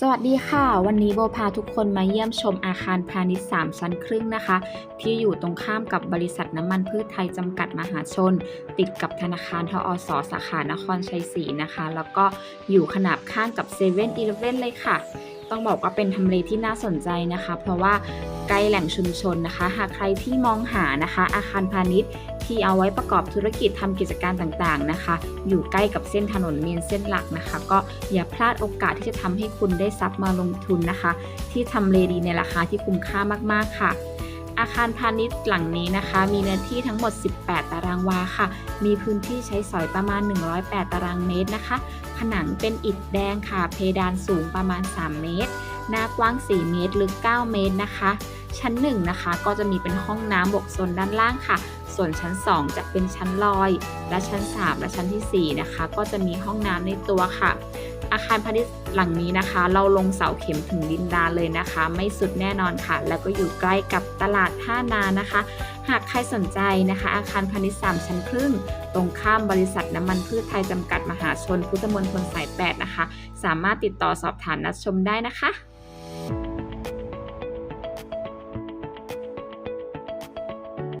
สวัสดีค่ะ วันนี้โบพาทุกคนมาเยี่ยมชมอาคารพาณิชย์3ชั้นครึ่งนะคะ ที่อยู่ตรงข้ามกับบริษัทน้ำมันพืชไทยจำกัดมหาชน ติดกับธนาคารทอสสาขานครชัยศรีนะคะ แล้วก็อยู่ขนาบข้างกับ7 e เ e ่ e อเลยค่ะ ต้องบอกว่าเป็นทำเลที่น่าสนใจนะคะ เพราะว่าใกล้แหล่งชุมชนนะคะ หากใครที่มองหานะคะ อาคารพาณิชย์ ที่เอาไว้ประกอบธุรกิจทำกิจการต่างๆนะคะ อยู่ใกล้กับเส้นถนนเมนเส้นหลักนะคะ ก็อย่าพลาดโอกาสที่จะทำให้คุณได้ทรัพย์มาลงทุนนะคะ ที่ทำเลดีในราคาที่คุ้มค่ามากๆค่ะอาคารพาณิชย์หลังนี้นะคะ มีเนื้อที่ทั้งหมด 18 ตารางวาค่ะ มีพื้นที่ใช้สอยประมาณ 108 ตารางเมตรนะคะ ผนังเป็นอิฐแดงค่ะ เพดานสูงประมาณ 3 เมตร หน้ากว้าง 4 เมตร ลึก 9 เมตรนะคะ ชั้น 1 นะคะ ก็จะมีเป็นห้องน้ำบกโซนด้านล่างค่ะ ส่วนชั้น 2 จะเป็นชั้นลอย และชั้น 3 และชั้นทีสี่ 4 นะคะ ก็จะมีห้องน้ำในตัวค่ะ อาคารพาณิชย์หลังนี้นะคะ เราลงเสาเข็มถึงดินดานเลยนะคะ ไม่สุดแน่นอนค่ะ แล้วก็อยู่ใกล้กับตลาดท่านานะคะ หากใครสนใจนะคะ อาคารพาณิชย์3ชั้นครึ่ง ตรงข้ามบริษัทน้ำมันพืชไทยจำกัดมหาชน พุทธมณฑลสาย 8 นะคะ สามารถติดต่อสอบถามนัดชมได้นะคะ